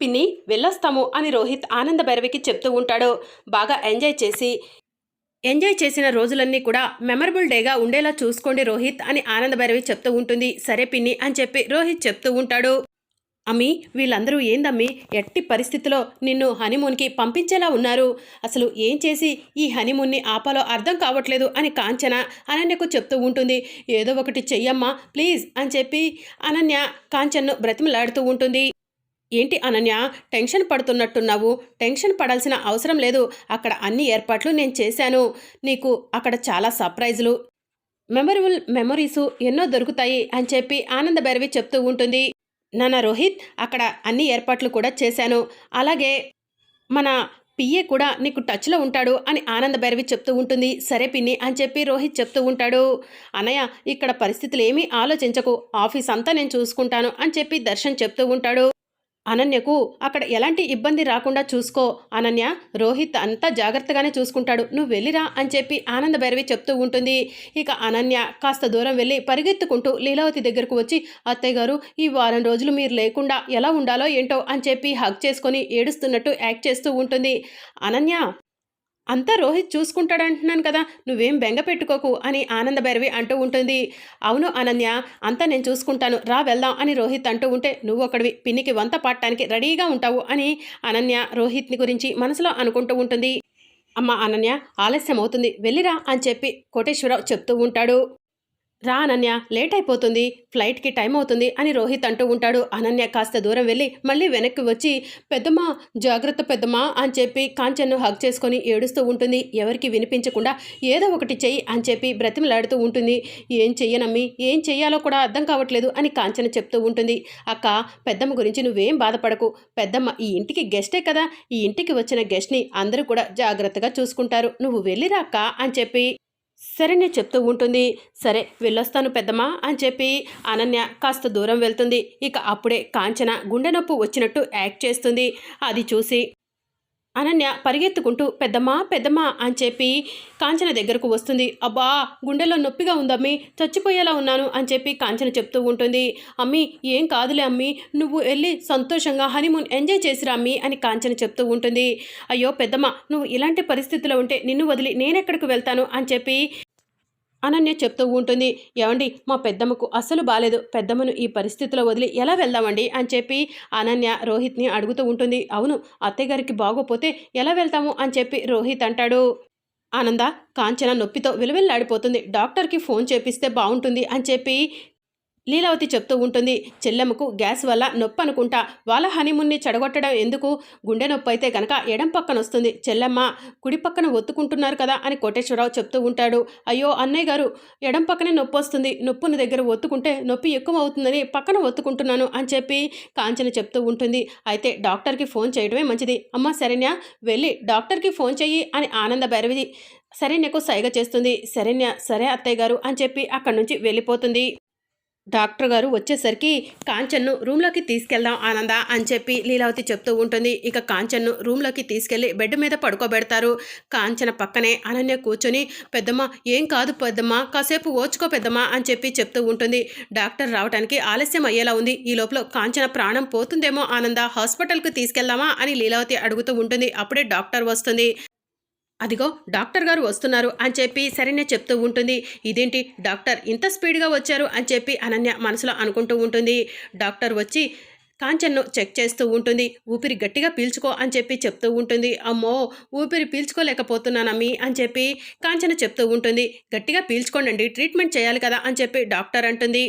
పిన్ని వెళ్ళొస్తాము అని రోహిత్ ఆనంద భైరవికి చెప్తూ ఉంటాడు. బాగా ఎంజాయ్ చేసి ఎంజాయ్ చేసిన రోజులన్నీ కూడా మెమరబుల్ డేగా ఉండేలా చూసుకోండి రోహిత్ అని ఆనంద భైరవి చెప్తూ ఉంటుంది. సరే పిన్ని అని చెప్పి రోహిత్ చెప్తూ ఉంటాడు. అమ్మి వీళ్ళందరూ ఏందమ్మి? ఎట్టి పరిస్థితిలో నిన్ను హనీమూన్కి పంపించేలా ఉన్నారు? అసలు ఏం చేసి ఈ హనీమూన్ని ఆపాలో అర్థం కావట్లేదు అని కాంచన అనన్యకు చెప్తూ ఉంటుంది. ఏదో ఒకటి చెయ్యమ్మా ప్లీజ్ అని చెప్పి అనన్య కాంచన్ను బ్రతిమలాడుతూ ఉంటుంది. ఏంటి అనన్య టెన్షన్ పడుతున్నట్టున్నావు? టెన్షన్ పడాల్సిన అవసరం లేదు. అక్కడ అన్ని ఏర్పాట్లు నేను చేశాను. నీకు అక్కడ చాలా సర్ప్రైజులు. మెమరబుల్ మెమొరీసు ఎన్నో దొరుకుతాయి అని చెప్పి ఆనంద భైరవి చెప్తూ ఉంటుంది. నాన్న రోహిత్ అక్కడ అన్ని ఏర్పాట్లు కూడా చేశాను. అలాగే మన పిఏ కూడా నీకు టచ్లో ఉంటాడు అని ఆనంద భైరవి చెప్తూ ఉంటుంది. సరే పిన్ని అని చెప్పి రోహిత్ చెప్తూ ఉంటాడు. అన్నయ్య ఇక్కడ పరిస్థితులు ఏమీ ఆలోచించకు. ఆఫీస్ అంతా నేను చూసుకుంటాను అని చెప్పి దర్శన్ చెప్తూ ఉంటాడు. అనన్యకు అక్కడ ఎలాంటి ఇబ్బంది రాకుండా చూసుకో. అనన్య రోహిత్ అంతా జాగ్రత్తగానే చూసుకుంటాడు. నువ్వు వెళ్ళిరా అని చెప్పి ఆనంద భైరవి చెప్తూ ఉంటుంది. ఇక అనన్య కాస్త దూరం వెళ్ళి పరిగెత్తుకుంటూ లీలావతి దగ్గరకు వచ్చి అత్తయ్య గారు ఈ వారం రోజులు మీరు లేకుండా ఎలా ఉండాలో ఏంటో అని చెప్పి హగ్ చేసుకొని ఏడుస్తున్నట్టు యాక్ట్ చేస్తూ ఉంటుంది. అనన్య అంతా రోహిత్ చూసుకుంటాడంటున్నాను కదా నువ్వేం బెంగ పెట్టుకోకు అని ఆనంద భైరవి అంటూ ఉంటుంది. అవును అనన్య అంతా నేను చూసుకుంటాను రా వెళ్దాం అని రోహిత్ అంటూ ఉంటే నువ్వు ఒకడివి పిన్నికి వంత పాడటానికి రెడీగా ఉంటావు అని అనన్య రోహిత్ని గురించి మనసులో అనుకుంటూ ఉంటుంది. అమ్మ అనన్య ఆలస్యం అవుతుంది వెళ్ళిరా అని చెప్పి కోటేశ్వరరావు చెప్తూ ఉంటాడు. రా అనన్య లేట్ అయిపోతుంది ఫ్లైట్కి టైం అవుతుంది అని రోహిత్ అంటూ ఉంటాడు. అనన్య కాస్త దూరం వెళ్ళి మళ్ళీ వెనక్కి వచ్చి పెద్దమ్మా జాగ్రత్త పెద్దమ్మా అని చెప్పి కాంచన్ను హగ్ చేసుకొని ఏడుస్తూ ఉంటుంది. ఎవరికి వినిపించకుండా ఏదో ఒకటి చెయ్యి అని చెప్పి బ్రతిమలాడుతూ ఉంటుంది. ఏం చెయ్యనమ్మి ఏం చెయ్యాలో కూడా అర్థం కావట్లేదు అని కాంచన చెప్తూ ఉంటుంది. అక్క పెద్దమ్మ గురించి నువ్వేం బాధపడకు. పెద్దమ్మ ఈ ఇంటికి గెస్టే కదా. ఈ ఇంటికి వచ్చిన గెస్ట్ని అందరూ కూడా జాగ్రత్తగా చూసుకుంటారు. నువ్వు వెళ్ళిరా అక్క అని చెప్పి సరేనే చెప్తూ ఉంటుంది. సరే వెళ్ళొస్తాను పెద్దమ్మా అని చెప్పి అనన్య కాస్త దూరం వెళ్తుంది. ఇక అప్పుడే కాంచన గుండె నొప్పి వచ్చినట్టు యాక్ట్ చేస్తుంది. అది చూసి అనన్య పరిగెత్తుకుంటూ పెద్దమ్మా పెద్దమ్మా అని చెప్పి కాంచన దగ్గరకు వస్తుంది. అబ్బా గుండెలో నొప్పిగా ఉందమ్మి చచ్చిపోయేలా ఉన్నాను అని చెప్పి కాంచన చెప్తూ ఉంటుంది. అమ్మి ఏం కాదులే అమ్మి నువ్వు వెళ్ళి సంతోషంగా హనీమూన్ ఎంజాయ్ చేసిరా అమ్మి అని కాంచన చెప్తూ ఉంటుంది. అయ్యో పెద్దమ్మ నువ్వు ఇలాంటి పరిస్థితిలో ఉంటే నిన్ను వదిలి నేనెక్కడికి వెళ్తాను అని చెప్పి అనన్య చెప్తూ ఉంటుంది ఏమండి మా పెద్దమ్మకు అస్సలు బాలేదు. పెద్దమ్మను ఈ పరిస్థితిలో వదిలి ఎలా వెళ్దామండి? అని చెప్పి అనన్య రోహిత్ని అడుగుతూ ఉంటుంది. అవును అత్తయ్య గారికి బాగోపోతే ఎలా వెళ్తాము? అని చెప్పి రోహిత్ అంటాడు. ఆనంద కాంచన నొప్పితో విలువెల్లాడిపోతుంది డాక్టర్కి ఫోన్ చేపిస్తే బాగుంటుంది అని చెప్పి లీలావతి చెప్తూ ఉంటుంది చెల్లెమ్మకు గ్యాస్ వల్ల నొప్పి అనుకుంటా. వాళ్ళ హనీమూన్ని చెడగొట్టడం ఎందుకు? గుండె నొప్పి అయితే కనుక ఎడం పక్కన వస్తుంది. చెల్లెమ్మ కుడి పక్కన ఒత్తుకుంటున్నారు కదా అని కోటేశ్వరరావు చెప్తూ ఉంటాడు. అయ్యో అన్నయ్య గారు ఎడం పక్కనే నొప్పి వస్తుంది. నొప్పుని దగ్గర ఒత్తుకుంటే నొప్పి ఎక్కువ అవుతుందని పక్కన ఒత్తుకుంటున్నాను అని చెప్పి కాంచన చెప్తూ ఉంటుంది. అయితే డాక్టర్కి ఫోన్ చేయడమే మంచిది. అమ్మ శరణ్య వెళ్ళి డాక్టర్కి ఫోన్ చెయ్యి అని ఆనంద భైరవిది శరణ్యకు సైగ చేస్తుంది. శరణ్య సరే అత్తయ్య గారు అని చెప్పి అక్కడి నుంచి వెళ్ళిపోతుంది. డాక్టర్ గారు వచ్చేసరికి కాంచన్ను రూమ్లోకి తీసుకెళ్దాం ఆనంద అని చెప్పి లీలావతి చెప్తూ ఉంటుంది. ఇక కాంచన్ను రూమ్లోకి తీసుకెళ్ళి బెడ్ మీద పడుకోబెడతారు. కాంచన పక్కనే అనన్య కూర్చొని పెద్దమ్మ ఏం కాదు పెద్దమ్మ కాసేపు ఓచుకో పెద్దమ్మ అని చెప్పి చెప్తూ ఉంటుంది. డాక్టర్ రావడానికి ఆలస్యం అయ్యేలా ఉంది. ఈ లోపల కాంచన ప్రాణం పోతుందేమో ఆనంద హాస్పిటల్కి తీసుకెళ్దామా? అని లీలావతి అడుగుతూ ఉంటుంది. అప్పుడే డాక్టర్ వస్తుంది. అదిగో డాక్టర్ గారు వస్తున్నారు అని చెప్పి సరైన చెప్తూ ఉంటుంది. ఇదేంటి? డాక్టర్ ఇంత స్పీడ్గా వచ్చారు అని చెప్పి అనన్య మనసులో అనుకుంటూ ఉంటుంది. డాక్టర్ వచ్చి కాంచన్ను చెక్ చేస్తూ ఉంటుంది. ఊపిరి గట్టిగా పీల్చుకో అని చెప్పి చెప్తూ ఉంటుంది. అమ్మో ఊపిరి పీల్చుకోలేకపోతున్నానమ్మి అని చెప్పి కాంచన చెప్తూ ఉంటుంది. గట్టిగా పీల్చుకోండి ట్రీట్మెంట్ చేయాలి కదా అని చెప్పి డాక్టర్ అంటుంది.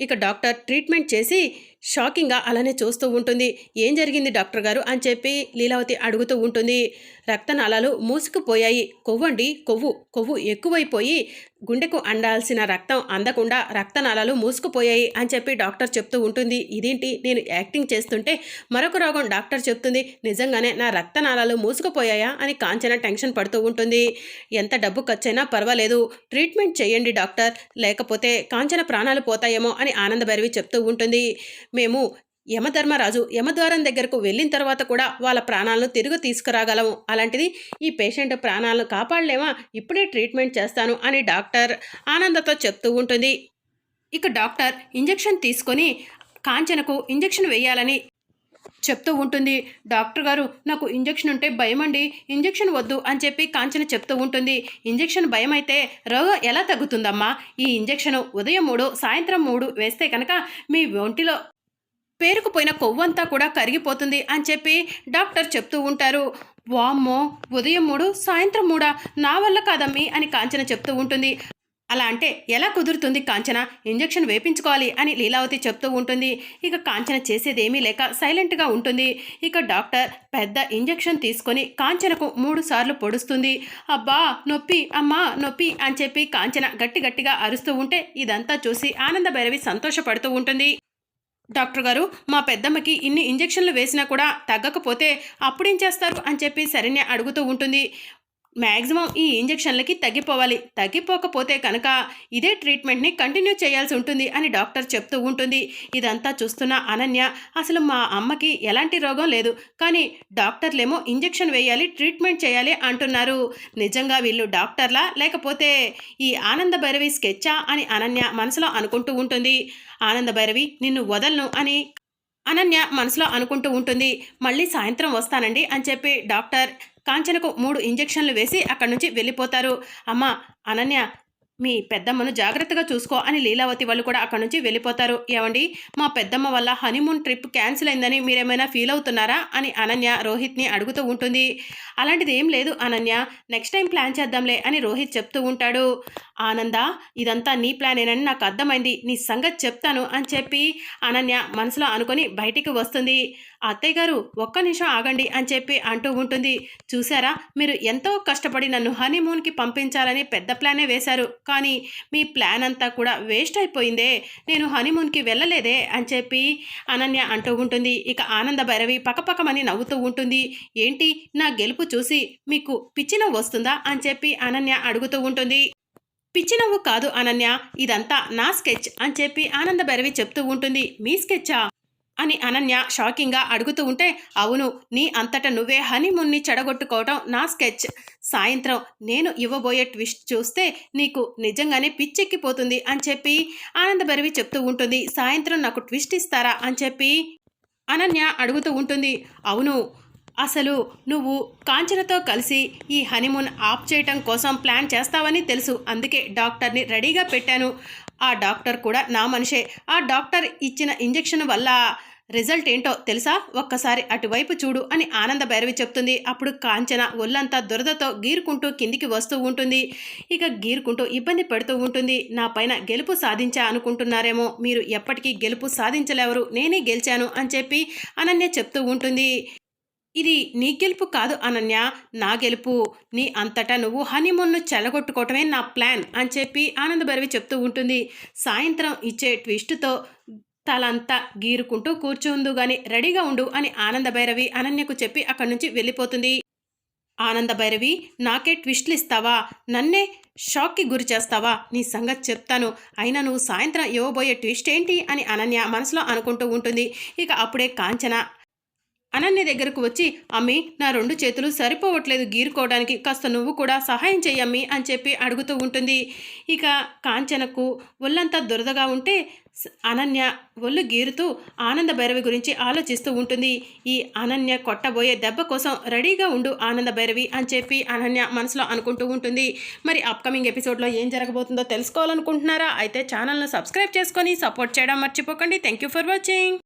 ఇక డాక్టర్ ట్రీట్మెంట్ చేసి షాకింగ్గా అలానే చూస్తూ ఉంటుంది. ఏం జరిగింది డాక్టర్ గారు? అని చెప్పి లీలావతి అడుగుతూ ఉంటుంది. రక్తనాళాలు మూసుకుపోయాయి. కొవ్వండి. కొవ్వు కొవ్వు ఎక్కువైపోయి గుండెకు అండాల్సిన రక్తం అందకుండా రక్తనాళాలు మూసుకుపోయాయి అని చెప్పి డాక్టర్ చెప్తూ ఉంటుంది. ఇదేంటి? నేను యాక్టింగ్ చేస్తుంటే మరొక రోగం డాక్టర్ చెప్తుంది. నిజంగానే నా రక్తనాళాలు మూసుకుపోయాయా అని కాంచన టెన్షన్ పడుతూ ఉంటుంది. ఎంత డబ్బు ఖర్చైనా పర్వాలేదు. ట్రీట్మెంట్ చేయండి డాక్టర్. లేకపోతే కాంచన ప్రాణాలు పోతాయేమో అని ఆనందభైరవి చెప్తూ ఉంటుంది. మేము యమధర్మరాజు యమద్వారం దగ్గరకు వెళ్ళిన తర్వాత కూడా వాళ్ళ ప్రాణాలను తిరిగి తీసుకురాగలము. అలాంటిది ఈ పేషెంట్ ప్రాణాలను కాపాడలేమా? ఇప్పుడే ట్రీట్మెంట్ చేస్తాను అని డాక్టర్ ఆనందతో చెప్తూ ఉంటుంది. ఇక డాక్టర్ ఇంజెక్షన్ తీసుకొని కాంచనకు ఇంజెక్షన్ వేయాలని చెప్తూ ఉంటుంది. డాక్టర్ గారు నాకు ఇంజెక్షన్ ఉంటే భయం అండి ఇంజెక్షన్ వద్దు అని చెప్పి కాంచన చెప్తూ ఉంటుంది. ఇంజెక్షన్ భయం అయితే రోగం ఎలా తగ్గుతుందమ్మా? ఈ ఇంజెక్షన్ ఉదయం మూడు సాయంత్రం మూడు వేస్తే కనుక మీ ఒంటిలో పేరుకుపోయిన కొవ్వంతా కూడా కరిగిపోతుంది అని చెప్పి డాక్టర్ చెప్తూ ఉంటారు. వామ్మో ఉదయం మూడు సాయంత్రం మూడా? నా వల్ల కాదమ్మి అని కాంచన చెప్తూ ఉంటుంది. అలా అంటే ఎలా కుదురుతుంది కాంచన? ఇంజెక్షన్ వేపించుకోవాలి అని లీలావతి చెప్తూ ఉంటుంది. ఇక కాంచన చేసేదేమీ లేక సైలెంట్గా ఉంటుంది. ఇక డాక్టర్ పెద్ద ఇంజెక్షన్ తీసుకొని కాంచనకు మూడు సార్లు పొడుస్తుంది. అబ్బా నొప్పి అమ్మా నొప్పి అని చెప్పి కాంచన గట్టి గట్టిగా అరుస్తూ ఉంటే ఇదంతా చూసి ఆనంద భైరవి సంతోషపడుతూ ఉంటుంది. డాక్టర్ గారు మా పెద్దమ్మకి ఇన్ని ఇంజెక్షన్లు వేసినా కూడా తగ్గకపోతే అప్పుడేం చేస్తారు? అని చెప్పి శరణ్య అడుగుతూ ఉంటుంది. మ్యాక్సిమం ఈ ఇంజెక్షన్లకి తగ్గిపోవాలి. తగ్గిపోకపోతే కనుక ఇదే ట్రీట్మెంట్ని కంటిన్యూ చేయాల్సి ఉంటుంది అని డాక్టర్ చెప్తూ ఉంటుంది. ఇదంతా చూస్తున్న అనన్య అసలు మా అమ్మకి ఎలాంటి రోగం లేదు. కానీ డాక్టర్లేమో ఇంజెక్షన్ వేయాలి ట్రీట్మెంట్ చేయాలి అంటున్నారు. నిజంగా వీళ్ళు డాక్టర్లా? లేకపోతే ఈ ఆనంద భైరవి స్కెచ్చా? అని అనన్య మనసులో అనుకుంటూ ఉంటుంది. ఆనంద భైరవి నిన్ను వదలను అని అనన్య మనసులో అనుకుంటూ ఉంటుంది. మళ్ళీ సాయంత్రం వస్తానండి అని చెప్పి డాక్టర్ కాంచనకు మూడు ఇంజెక్షన్లు వేసి అక్కడి నుంచి వెళ్ళిపోతారు. అమ్మ అనన్య మీ పెద్దమ్మను జాగ్రత్తగా చూసుకో అని లీలావతి వాళ్ళు కూడా అక్కడ నుంచి వెళ్ళిపోతారు. ఏమండి? మా పెద్దమ్మ వల్ల హనీమూన్ ట్రిప్ క్యాన్సిల్ అయిందని మీరేమైనా ఫీల్ అవుతున్నారా? అని అనన్య రోహిత్ని అడుగుతూ ఉంటుంది. అలాంటిది ఏం లేదు అనన్య. నెక్స్ట్ టైం ప్లాన్ చేద్దాంలే అని రోహిత్ చెప్తూ ఉంటాడు. ఆనంద ఇదంతా నీ ప్లానేనని నాకు అర్థమైంది. నీ సంగతి చెప్తాను అని చెప్పి అనన్య మనసులో అనుకొని బయటికి వస్తుంది. అత్తయ్య గారు ఒక్క నిమిషం ఆగండి అని చెప్పి అంటూ ఉంటుంది. చూసారా మీరు ఎంతో కష్టపడి నన్ను హనీమూన్కి పంపించాలని పెద్ద ప్లానే వేశారు. కానీ మీ ప్లాన్ అంతా కూడా వేస్ట్ అయిపోయిందే. నేను హనీమూన్కి వెళ్ళలేదే అని చెప్పి అనన్య అంటూ ఉంటుంది. ఇక ఆనంద భైరవి పక్కపక్కమని నవ్వుతూ ఉంటుంది. ఏంటి? నా గెలుపు చూసి మీకు పిచ్చిన వస్తుందా? అని చెప్పి అనన్య అడుగుతూ ఉంటుంది. పిచ్చి నవ్వు కాదు అనన్య. ఇదంతా నా స్కెచ్ అని చెప్పి ఆనంద భైరవి చెప్తూ ఉంటుంది. మీ స్కెచ్చా? అని అనన్య షాకింగ్గా అడుగుతూ ఉంటే అవును నీ అంతట నువ్వే హనీమూన్ని చెడగొట్టుకోవటం నా స్కెచ్. సాయంత్రం నేను ఇవ్వబోయే ట్విస్ట్ చూస్తే నీకు నిజంగానే పిచ్చెక్కిపోతుంది అని చెప్పి ఆనందభరివి చెప్తూ ఉంటుంది. సాయంత్రం నాకు ట్విస్ట్ ఇస్తారా అని చెప్పి అనన్య అడుగుతూ ఉంటుంది. అవును అసలు నువ్వు కాంచనతో కలిసి ఈ హనీమూన్ ఆఫ్ చేయటం కోసం ప్లాన్ చేస్తావని తెలుసు. అందుకే డాక్టర్ని రెడీగా పెట్టాను. ఆ డాక్టర్ కూడా నా మనిషే. ఆ డాక్టర్ ఇచ్చిన ఇంజెక్షన్ వల్ల రిజల్ట్ ఏంటో తెలుసా? ఒక్కసారి అటువైపు చూడు అని ఆనంద భైరవి చెప్తుంది. అప్పుడు కాంచన ఒళ్ళంతా దురదతో గీరుకుంటూ కిందికి వస్తూ ఉంటుంది. ఇక గీరుకుంటూ ఇబ్బంది పెడుతూ ఉంటుంది. నా పైన గెలుపు సాధించా అనుకుంటున్నారేమో. మీరు ఎప్పటికీ గెలుపు సాధించలేవరు. నేనే గెలిచాను అని చెప్పి అనన్య చెప్తూ ఉంటుంది. ఇది నీ గెలుపు కాదు అనన్య నా గెలుపు. నీ అంతటా నువ్వు హనీమూన్ను చెలగొట్టుకోవటమే నా ప్లాన్ అని చెప్పి ఆనందభైరవి చెప్తూ ఉంటుంది. సాయంత్రం ఇచ్చే ట్విస్ట్తో తలంతా గీరుకుంటూ కూర్చుందు గాని రెడీగా ఉండు అని ఆనందభైరవి అనన్యకు చెప్పి అక్కడి నుంచి వెళ్ళిపోతుంది. ఆనందభైరవి నాకే ట్విస్ట్లు ఇస్తావా? నన్నే షాక్కి గురి చేస్తావా? నీ సంగతి చెప్తాను. అయినా నువ్వు సాయంత్రం ఇవ్వబోయే ట్విస్ట్ ఏంటి అని అనన్య మనసులో అనుకుంటూ ఉంటుంది. ఇక అప్పుడే కాంచన అనన్య దగ్గరకు వచ్చి అమ్మి నా రెండు చేతులు సరిపోవట్లేదు గీరుకోవడానికి. కాస్త నువ్వు కూడా సహాయం చెయ్యమ్మి అని చెప్పి అడుగుతూ ఉంటుంది. ఇక కాంచనకు ఒళ్ళంతా దురదగా ఉంటే అనన్య ఒళ్ళు గీరుతూ ఆనంద భైరవి గురించి ఆలోచిస్తూ ఉంటుంది. ఈ అనన్య కొట్టబోయే దెబ్బ కోసం రెడీగా ఉండు ఆనంద భైరవి అని చెప్పి అనన్య మనసులో అనుకుంటూ ఉంటుంది. మరి అప్కమింగ్ ఎపిసోడ్లో ఏం జరగబోతుందో తెలుసుకోవాలనుకుంటున్నారా? అయితే ఛానల్ను సబ్స్క్రైబ్ చేసుకొని సపోర్ట్ చేయడం మర్చిపోకండి. Thank you for watching.